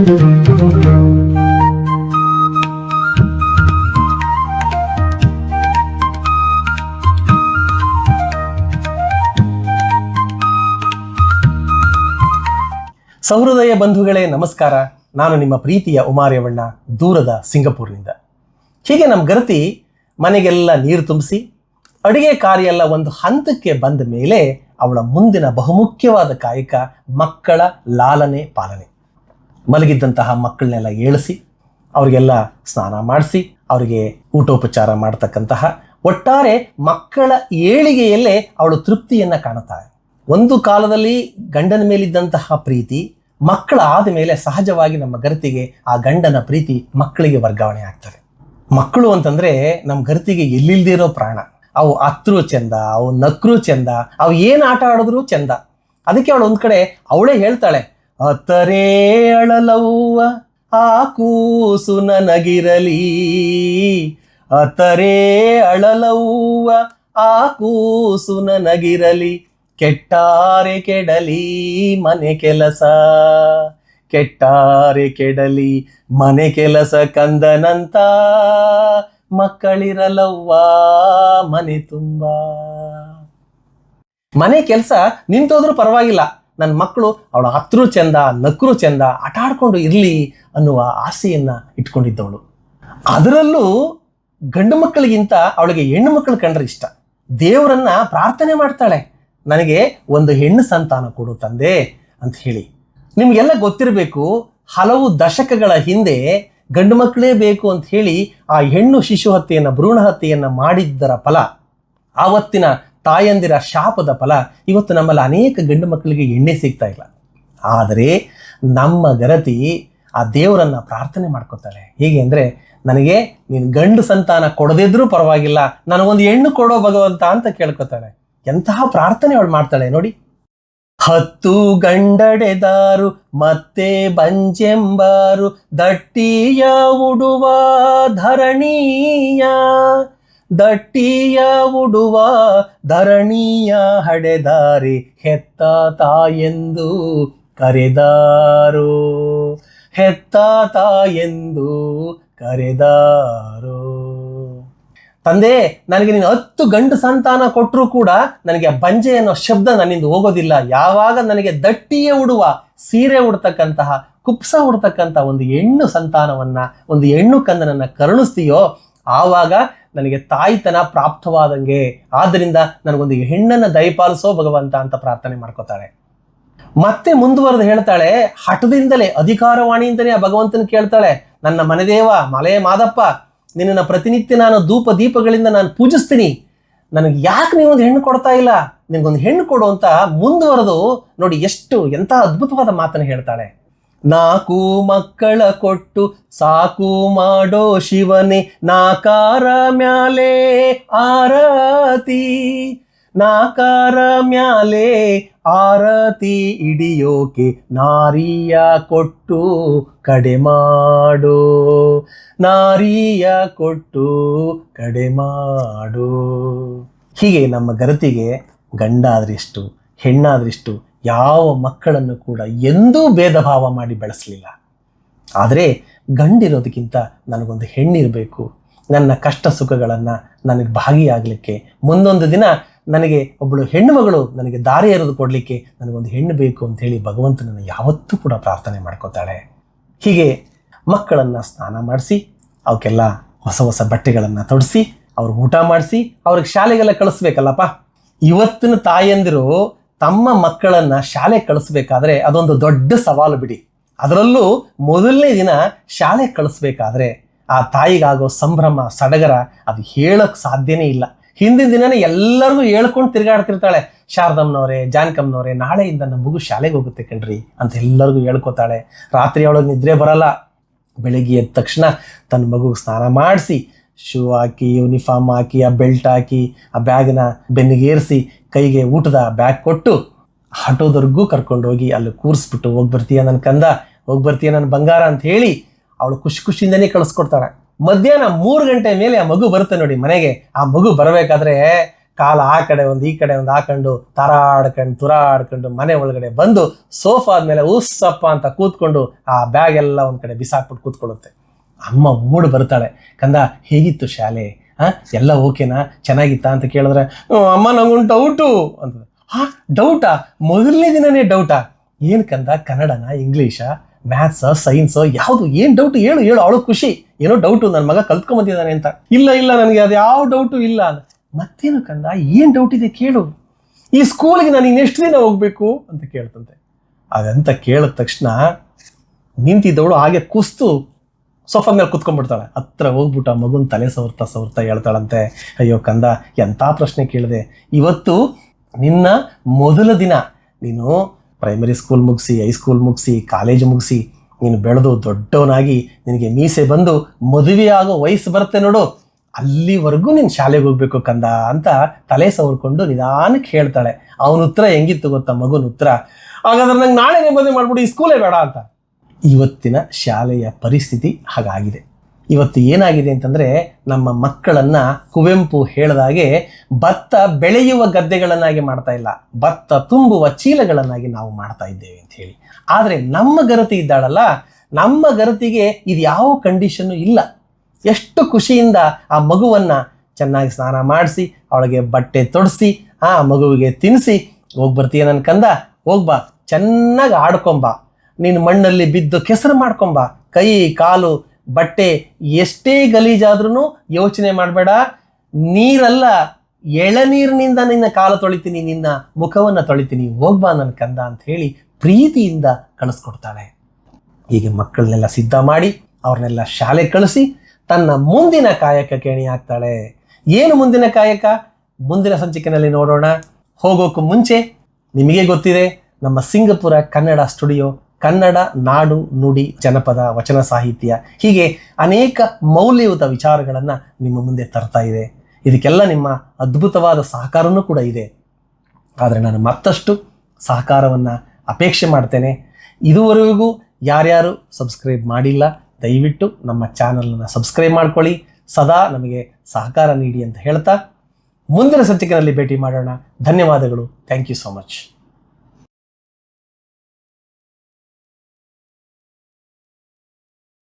ಸಹೃದಯ ಬಂಧುಗಳೇ, ನಮಸ್ಕಾರ. ನಾನು ನಿಮ್ಮ ಪ್ರೀತಿಯ ಉಮಾರ್ಯವಣ್ಣ ದೂರದ ಸಿಂಗಪೂರ್ನಿಂದ. ಹೀಗೆ ನಮ್ಮ ಗರತಿ ಮನೆಗೆಲ್ಲ ನೀರು ತುಂಬಿಸಿ, ಅಡುಗೆ ಕಾರ್ಯ ಎಲ್ಲ ಒಂದು ಹಂತಕ್ಕೆ ಬಂದ ಮೇಲೆ ಅವಳ ಮುಂದಿನ ಬಹುಮುಖ್ಯವಾದ ಕಾಯಕ ಮಕ್ಕಳ ಲಾಲನೆ ಪಾಲನೆ. ಮಲಗಿದ್ದಂತಹ ಮಕ್ಕಳನ್ನೆಲ್ಲ ಏಳಿಸಿ, ಅವರಿಗೆಲ್ಲ ಸ್ನಾನ ಮಾಡಿಸಿ, ಅವರಿಗೆ ಊಟೋಪಚಾರ ಮಾಡ್ತಕ್ಕಂತಹ ಒಟ್ಟಾರೆ ಮಕ್ಕಳ ಏಳಿಗೆಯಲ್ಲೇ ಅವಳು ತೃಪ್ತಿಯನ್ನು ಕಾಣುತ್ತಾಳೆ. ಒಂದು ಕಾಲದಲ್ಲಿ ಗಂಡನ ಮೇಲಿದ್ದಂತಹ ಪ್ರೀತಿ, ಮಕ್ಕಳ ಆದ ಮೇಲೆ ಸಹಜವಾಗಿ ನಮ್ಮ ಗರ್ತಿಗೆ ಆ ಗಂಡನ ಪ್ರೀತಿ ಮಕ್ಕಳಿಗೆ ವರ್ಗಾವಣೆ ಆಗ್ತದೆ. ಮಕ್ಕಳು ಅಂತಂದ್ರೆ ನಮ್ಮ ಗರ್ತಿಗೆ ಎಲ್ಲಿಲ್ಲದೆ ಇರೋ ಪ್ರಾಣ. ಅವು ಅತ್ರು ಚೆಂದ, ಅವು ನಕ್ರು ಚೆಂದ, ಅವು ಏನು ಆಟ ಆಡಿದ್ರೂ ಚೆಂದ. ಅದಕ್ಕೆ ಅವಳು ಒಂದು ಕಡೆ ಅವಳೇ ಹೇಳ್ತಾಳೆ ಅತ್ತರೇ ಅಳಲವ್ವ, ಆ ಕೂಸು ನನಗಿರಲಿ. ಅತರೇ ಅಳಲವ್ವ, ಆ ಕೂಸು ನನಗಿರಲಿ. ಕೆಟ್ಟಾರೆ ಕೆಡಲಿ ಮನೆ ಕೆಲಸ, ಕೆಟ್ಟಾರೆ ಕೆಡಲಿ ಮನೆ ಕೆಲಸ ಕಂದನಂತ. ಮಕ್ಕಳಿರಲವ್ವ, ಮನೆ ತುಂಬ. ಮನೆ ಕೆಲಸ ನಿಂತೋದ್ರೂ ಪರವಾಗಿಲ್ಲ. ನನ್ನ ಮಕ್ಕಳು ಅವಳ ಹತ್ರೂ ಚೆಂದ, ನಕ್ರು ಚೆಂದ ಆಟ ಆಡ್ಕೊಂಡು ಇರಲಿ ಅನ್ನುವ ಆಸೆಯನ್ನು ಇಟ್ಕೊಂಡಿದ್ದವಳು. ಅದರಲ್ಲೂ ಗಂಡು ಮಕ್ಕಳಿಗಿಂತ ಅವಳಿಗೆ ಹೆಣ್ಣು ಮಕ್ಕಳು ಕಂಡ್ರೆ ಇಷ್ಟ. ದೇವರನ್ನ ಪ್ರಾರ್ಥನೆ ಮಾಡ್ತಾಳೆ. ನನಗೆ ಒಂದು ಹೆಣ್ಣು ಸಂತಾನ ಕೊಡು ತಂದೆ ಅಂತ ಹೇಳಿ. ನಿಮಗೆಲ್ಲ ಗೊತ್ತಿರಬೇಕು, ಹಲವು ದಶಕಗಳ ಹಿಂದೆ ಗಂಡು ಮಕ್ಕಳೇ ಬೇಕು ಅಂತ ಹೇಳಿ ಆ ಹೆಣ್ಣು ಶಿಶು ಹತ್ಯೆಯನ್ನು, ಭ್ರೂಣ ಹತ್ಯೆಯನ್ನು ಮಾಡಿದ್ದರ ಫಲ. ಆವತ್ತಿನ ತಾಯಂದಿರ ಶಾಪದ ಫಲ ಇವತ್ತು ನಮ್ಮಲ್ಲಿ ಅನೇಕ ಗಂಡು ಮಕ್ಕಳಿಗೆ ಎಣ್ಣೆ ಸಿಗ್ತಾ ಇಲ್ಲ. ಆದರೆ ನಮ್ಮ ಗರತಿ ಆ ದೇವರನ್ನ ಪ್ರಾರ್ಥನೆ ಮಾಡ್ಕೋತಾಳೆ. ಹೇಗೆ ಅಂದರೆ, ನನಗೆ ನೀನು ಗಂಡು ಸಂತಾನ ಕೊಡದಿದ್ರೂ ಪರವಾಗಿಲ್ಲ, ನನಗೊಂದು ಹೆಣ್ಣು ಕೊಡೋ ಭಗವಂತ ಅಂತ ಕೇಳ್ಕೊತಾಳೆ. ಎಂತಹ ಪ್ರಾರ್ಥನೆ ಅವಳು ಮಾಡ್ತಾಳೆ ನೋಡಿ. ಹತ್ತು ಗಂಡಡೆದಾರು, ಮತ್ತೆ ಬಂಜೆಂಬಾರು, ದಟ್ಟಿಯ ಉಡುವ ಧರಣೀಯ ದಟ್ಟಿಯ ಉಡುವ ಧರಣಿಯ ಹಡೆದಾರಿ ಹೆತ್ತ ತಾಯೆಂದು ಕರೆದಾರೋ. ಹೆತ್ತ ತಾಯೆಂದು ಕರೆದಾರು. ತಂದೆ, ನನಗೆ ನೀನು ಹತ್ತು ಗಂಡು ಸಂತಾನ ಕೊಟ್ಟರೂ ಕೂಡ ನನಗೆ ಬಂಜೆ ಅನ್ನೋ ಶಬ್ದ ನನ್ನಿಂದ ಹೋಗೋದಿಲ್ಲ. ಯಾವಾಗ ನನಗೆ ದಟ್ಟಿಯೇ ಉಡುವ, ಸೀರೆ ಉಡ್ತಕ್ಕಂತಹ, ಕುಪ್ಸ ಉಡ್ತಕ್ಕಂಥ ಒಂದು ಹೆಣ್ಣು ಸಂತಾನವನ್ನ, ಒಂದು ಹೆಣ್ಣು ಕಂದನನ್ನ ಕರುಣಿಸ್ತೀಯೋ, ಆವಾಗ ನನಗೆ ತಾಯಿತನ ಪ್ರಾಪ್ತವಾದಂಗೆ, ಆದ್ದರಿಂದ ನನಗೊಂದು ಹೆಣ್ಣನ್ನು ದಯಪಾಲಿಸೋ ಭಗವಂತ ಅಂತ ಪ್ರಾರ್ಥನೆ ಮಾಡ್ಕೋತಾಳೆ. ಮತ್ತೆ ಮುಂದುವರೆದು ಹೇಳ್ತಾಳೆ, ಹಠದಿಂದಲೇ, ಅಧಿಕಾರವಾಣಿಯಿಂದಲೇ ಆ ಭಗವಂತನ ಕೇಳ್ತಾಳೆ, ನನ್ನ ಮನೆದೇವ ಮಲೆಯ ಮಾದಪ್ಪ, ನಿನ್ನನ್ನು ಪ್ರತಿನಿತ್ಯ ನಾನು ಧೂಪ ದೀಪಗಳಿಂದ ನಾನು ಪೂಜಿಸ್ತೀನಿ. ನನಗೆ ಯಾಕೆ ನೀವೊಂದು ಹೆಣ್ಣು ಕೊಡ್ತಾ ಇಲ್ಲ? ನಿನಗೊಂದು ಹೆಣ್ಣು ಕೊಡು ಅಂತ ಮುಂದುವರೆದು ನೋಡಿ ಎಷ್ಟು ಎಂಥ ಅದ್ಭುತವಾದ ಮಾತನ್ನು ಹೇಳ್ತಾಳೆ. ನಾಲ್ಕು ಮಕ್ಕಳ ಕೊಟ್ಟು ಸಾಕು ಮಾಡೋ ಶಿವನೇ, ನಾಕಾರ ಮ್ಯಾಲೆ ಆರತಿ, ನಾಕಾರ ಮ್ಯಾಲೆ ಆರತಿ ಇಡಿಯೋಕೆ ನಾರಿಯ ಕೊಟ್ಟು ಕಡೆ ಮಾಡೋ, ನಾರಿಯ ಕೊಟ್ಟು ಕಡೆ ಮಾಡೋ. ಹೀಗೆ ನಮ್ಮ ಗರತಿಗೆ ಗಂಡ ಆದ್ರಿಷ್ಟು ಹೆಣ್ಣಾದ್ರಿಷ್ಟು ಯಾವ ಮಕ್ಕಳನ್ನು ಕೂಡ ಎಂದೂ ಭೇದ ಭಾವ ಮಾಡಿ ಬೆಳೆಸಲಿಲ್ಲ. ಆದರೆ ಗಂಡಿರೋದಕ್ಕಿಂತ ನನಗೊಂದು ಹೆಣ್ಣಿರಬೇಕು. ನನ್ನ ಕಷ್ಟ ಸುಖಗಳನ್ನು ನನಗೆ ಭಾಗಿಯಾಗಲಿಕ್ಕೆ ಮುಂದೊಂದು ದಿನ ನನಗೆ ಒಬ್ಬಳು ಹೆಣ್ಣು ಮಗಳು ನನಗೆ ದಾರಿ ಎರೆದು ಕೊಡಲಿಕ್ಕೆ ನನಗೊಂದು ಹೆಣ್ಣು ಬೇಕು ಅಂತ ಹೇಳಿ ಭಗವಂತನನ್ನು ಯಾವತ್ತೂ ಕೂಡ ಪ್ರಾರ್ಥನೆ ಮಾಡ್ಕೋತಾಳೆ. ಹೀಗೆ ಮಕ್ಕಳನ್ನು ಸ್ನಾನ ಮಾಡಿಸಿ, ಅವಕ್ಕೆಲ್ಲ ಹೊಸ ಹೊಸ ಬಟ್ಟೆಗಳನ್ನು ತೊಡಿಸಿ ಅವ್ರಿಗೆ ಊಟ ಮಾಡಿಸಿ, ಅವ್ರಿಗೆ ಶಾಲೆಗೆಲ್ಲ ಕಳಿಸ್ಬೇಕಲ್ಲಪ್ಪ. ಇವತ್ತಿನ ತಾಯಂದಿರು ತಮ್ಮ ಮಕ್ಕಳನ್ನ ಶಾಲೆ ಕಳಿಸ್ಬೇಕಾದ್ರೆ ಅದೊಂದು ದೊಡ್ಡ ಸವಾಲು ಬಿಡಿ. ಅದರಲ್ಲೂ ಮೊದಲನೇ ದಿನ ಶಾಲೆ ಕಳಿಸ್ಬೇಕಾದ್ರೆ ಆ ತಾಯಿಗಾಗೋ ಸಂಭ್ರಮ, ಸಡಗರ ಅದು ಹೇಳಕ್ ಸಾಧ್ಯನೇ ಇಲ್ಲ. ಹಿಂದಿನ ದಿನನೇ ಎಲ್ಲರಿಗೂ ಹೇಳ್ಕೊಂಡು ತಿರುಗಾಡ್ತಿರ್ತಾಳೆ. ಶಾರದಮ್ಮನವರೇ, ಜಾನಕಮ್ಮನವರೇ, ನಾಳೆಯಿಂದ ನಮ್ಮ ಮಗು ಶಾಲೆಗೆ ಹೋಗುತ್ತೆ ಕಣ್ರಿ ಅಂತ ಎಲ್ಲರಿಗೂ ಹೇಳ್ಕೊತಾಳೆ. ರಾತ್ರಿ ಅವಳಿಗೆ ನಿದ್ರೆ ಬರಲ್ಲ. ಬೆಳಗ್ಗೆ ಎದ್ದ ತಕ್ಷಣ ತನ್ನ ಮಗುಗೆ ಸ್ನಾನ ಮಾಡಿಸಿ ಶೂ ಹಾಕಿ ಯೂನಿಫಾರ್ಮ್ ಹಾಕಿ, ಆ ಬೆಲ್ಟ್ ಹಾಕಿ, ಆ ಬ್ಯಾಗ್ನ ಬೆನ್ನಿಗೇರಿಸಿ ಕೈಗೆ ಊಟದ ಬ್ಯಾಗ್ ಕೊಟ್ಟು ಆಟೋದವರೆಗೂ ಕರ್ಕೊಂಡು ಹೋಗಿ ಅಲ್ಲಿ ಕೂರಿಸ್ಬಿಟ್ಟು, ಹೋಗಿ ಬರ್ತೀಯ ನನ್ನ ಕಂದ? ಹೋಗಿ ಬರ್ತೀಯ ನನ್ನ ಬಂಗಾರ? ಅಂತ ಹೇಳಿ ಅವಳು ಖುಷಿ ಖುಷಿಯಿಂದನೇ ಕಳಿಸ್ಕೊಡ್ತಾಳೆ. ಮಧ್ಯಾಹ್ನ ಮೂರು ಗಂಟೆ ಮೇಲೆ ಆ ಮಗು ಬರುತ್ತೆ ನೋಡಿ ಮನೆಗೆ. ಆ ಮಗು ಬರಬೇಕಾದ್ರೆ ಕಾಲ ಆ ಕಡೆ ಒಂದು, ಈ ಕಡೆ ಒಂದು ಹಾಕೊಂಡು ತರಾಡ್ಕೊಂಡು, ತುರಾಡ್ಕೊಂಡು ಮನೆ ಒಳಗಡೆ ಬಂದು ಸೋಫಾದ ಮೇಲೆ ಉಸ್ಸಪ್ಪ ಅಂತ ಕೂತ್ಕೊಂಡು ಆ ಬ್ಯಾಗ್ ಎಲ್ಲ ಒಂದು ಕಡೆ ಬಿಸಾಕ್ಬಿಟ್ಟು ಕೂತ್ಕೊಳ್ಳುತ್ತೆ. ಅಮ್ಮ ಓಡ್ ಬರ್ತಾಳೆ. ಕಂದ, ಹೇಗಿತ್ತು ಶಾಲೆ? ಹಾ ಎಲ್ಲ ಓಕೆನಾ? ಚೆನ್ನಾಗಿತ್ತಾ? ಅಂತ ಕೇಳಿದ್ರೆ ಅಮ್ಮ ನಂಗೊಂದು ಡೌಟು ಅಂತ ಹಾ ಡೌಟಾ ಮೊದಲನೇ ದಿನನೇ ಡೌಟಾ ಏನು ಕಂದ, ಕನ್ನಡನ, ಇಂಗ್ಲೀಷಾ ಮ್ಯಾಥ್ಸ ಸೈನ್ಸ್ ಯಾವುದು, ಏನು ಡೌಟ್ ಹೇಳು ಹೇಳು, ಅವಳು ಖುಷಿ. ಏನೋ ಡೌಟು ನನ್ನ ಮಗ ಕಲ್ತ್ಕೊಂಬಂದಿದ್ದಾನೆ ಅಂತ. ಇಲ್ಲ ಇಲ್ಲ, ನನಗೆ ಅದು ಯಾವ ಡೌಟು ಇಲ್ಲ. ಮತ್ತೇನು ಕಂದ, ಏನು ಡೌಟ್ ಇದೆ ಕೇಳು. ಈ ಸ್ಕೂಲಿಗೆ ನಾನು ಇನ್ನೆಷ್ಟು ದಿನ ಹೋಗ್ಬೇಕು? ಅಂತ ಕೇಳ್ತಂತೆ. ಅದಂತ ಕೇಳಿದ ತಕ್ಷಣ ನಿಂತಿದ್ದವಳು ಹಾಗೆ ಕುಸ್ತು ಸೋಫಾ ಮೇಲೆ ಕುತ್ಕೊಂಡ್ಬಿಡ್ತಾಳೆ. ಹತ್ರ ಹೋಗ್ಬಿಟ್ಟು ಆ ಮಗುನ ತಲೆ ಸವರ್ತಾ ಸವರ್ತಾ ಹೇಳ್ತಾಳಂತೆ, ಅಯ್ಯೋ ಕಂದ ಎಂಥ ಪ್ರಶ್ನೆ ಕೇಳಿದೆ? ಇವತ್ತು ನಿನ್ನ ಮೊದಲ ದಿನ ನೀನು ಪ್ರೈಮರಿ ಸ್ಕೂಲ್ ಮುಗಿಸಿ ಹೈಸ್ಕೂಲ್ ಮುಗಿಸಿ ಕಾಲೇಜ್ ಮುಗಿಸಿ, ನೀನು ಬೆಳೆದು ದೊಡ್ಡವನಾಗಿ ನಿನಗೆ ಮೀಸೆ ಬಂದು ಮದುವೆ ಆಗೋ ವಯಸ್ಸು ಬರುತ್ತೆ ನೋಡು. ಅಲ್ಲಿವರೆಗೂ ನೀನು ಶಾಲೆಗೆ ಹೋಗ್ಬೇಕು ಕಂದ ಅಂತ ತಲೆ ಸವರ್ಕೊಂಡು ನಿಧಾನಕ್ಕೆ ಹೇಳ್ತಾಳೆ. ಅವನ ಉತ್ತರ ಹೆಂಗಿತ್ತು ಗೊತ್ತಾ ಮಗುನ ಉತ್ತರ? ಹಾಗಾದ್ರೆ ನಂಗೆ ನಾಳೆ ಮದುವೆ ಮಾಡ್ಬಿಟ್ಟು ಈ ಸ್ಕೂಲೇ ಬೇಡ ಅಂತ. ಇವತ್ತಿನ ಶಾಲೆಯ ಪರಿಸ್ಥಿತಿ ಹಾಗಾಗಿದೆ. ಇವತ್ತು ಏನಾಗಿದೆ ಅಂತಂದರೆ ನಮ್ಮ ಮಕ್ಕಳನ್ನು ಕುವೆಂಪು ಹೇಳಿದಾಗೆ ಭತ್ತ ಬೆಳೆಯುವ ಗದ್ದೆಗಳನ್ನಾಗಿ ಮಾಡ್ತಾ ಇಲ್ಲ. ಭತ್ತ ತುಂಬುವ ಚೀಲಗಳನ್ನಾಗಿ ನಾವು ಮಾಡ್ತಾ ಇದ್ದೇವೆ ಅಂತ ಹೇಳಿ. ಆದರೆ ನಮ್ಮ ಗರತಿ ಇದ್ದಾಳಲ್ಲ, ನಮ್ಮ ಗರತಿಗೆ ಇದು ಯಾವ ಕಂಡೀಷನ್ನು ಇಲ್ಲ. ಎಷ್ಟು ಖುಷಿಯಿಂದ ಆ ಮಗುವನ್ನು ಚೆನ್ನಾಗಿ ಸ್ನಾನ ಮಾಡಿಸಿ, ಅವಳಿಗೆ ಬಟ್ಟೆ ತೊಡಿಸಿ, ಆ ಮಗುವಿಗೆ ತಿನ್ನಿಸಿ ಹೋಗಿ ಬರ್ತೀಯ ನನ್ನ ಕಂದ? ಹೋಗ್ಬಾ ಚೆನ್ನಾಗಿ ಆಡ್ಕೊಂಬ ನೀನು ಮಣ್ಣಲ್ಲಿ ಬಿದ್ದು ಕೆಸರು ಮಾಡ್ಕೊಂಬ. ಕೈ, ಕಾಲು, ಬಟ್ಟೆ ಎಷ್ಟೇ ಗಲೀಜಾದ್ರೂ ಯೋಚನೆ ಮಾಡಬೇಡ. ನೀರಲ್ಲ ಎಳನೀರಿನಿಂದ ನಿನ್ನ ಕಾಲು ತೊಳಿತೀನಿ, ನಿನ್ನ ಮುಖವನ್ನು ತೊಳಿತೀನಿ ಹೋಗ್ಬಾ ನನ್ನ ಕಂದ ಅಂತ ಹೇಳಿ ಪ್ರೀತಿಯಿಂದ ಕಳಿಸ್ಕೊಡ್ತಾಳೆ. ಹೀಗೆ ಮಕ್ಕಳನ್ನೆಲ್ಲ ಸಿದ್ಧ ಮಾಡಿ, ಅವ್ರನ್ನೆಲ್ಲ ಶಾಲೆ ಕಳಿಸಿ ತನ್ನ ಮುಂದಿನ ಕಾಯಕ ಕೇಣಿ ಹಾಕ್ತಾಳೆ. ಏನು ಮುಂದಿನ ಕಾಯಕ? ಮುಂದಿನ ಸಂಚಿಕೆಯಲ್ಲಿ ನೋಡೋಣ. ಹೋಗೋಕ್ಕೂ ಮುಂಚೆ ನಿಮಗೆ ಗೊತ್ತಿದೆ, ನಮ್ಮ ಸಿಂಗಪುರ ಕನ್ನಡ ಸ್ಟುಡಿಯೋ ಕನ್ನಡ, ನಾಡು, ನುಡಿ, ಜನಪದ, ವಚನ ಸಾಹಿತ್ಯ ಹೀಗೆ ಅನೇಕ ಮೌಲ್ಯಯುತ ವಿಚಾರಗಳನ್ನು ನಿಮ್ಮ ಮುಂದೆ ತರ್ತಾ ಇದೆ. ಇದಕ್ಕೆಲ್ಲ ನಿಮ್ಮ ಅದ್ಭುತವಾದ ಸಹಕಾರನೂ ಕೂಡ ಇದೆ. ಆದರೆ ನಾನು ಮತ್ತಷ್ಟು ಸಹಕಾರವನ್ನು ಅಪೇಕ್ಷೆ ಮಾಡ್ತೇನೆ. ಇದುವರೆಗೂ ಯಾರ್ಯಾರು ಸಬ್ಸ್ಕ್ರೈಬ್ ಮಾಡಿಲ್ಲ, ದಯವಿಟ್ಟು ನಮ್ಮ ಚಾನಲನ್ನು ಸಬ್ಸ್ಕ್ರೈಬ್ ಮಾಡ್ಕೊಳ್ಳಿ. ಸದಾ ನಮಗೆ ಸಹಕಾರ ನೀಡಿ ಅಂತ ಹೇಳ್ತಾ ಮುಂದಿನ ಸಂಚಿಕೆಯಲ್ಲಿ ಭೇಟಿ ಮಾಡೋಣ. ಧನ್ಯವಾದಗಳು. Thank you so much.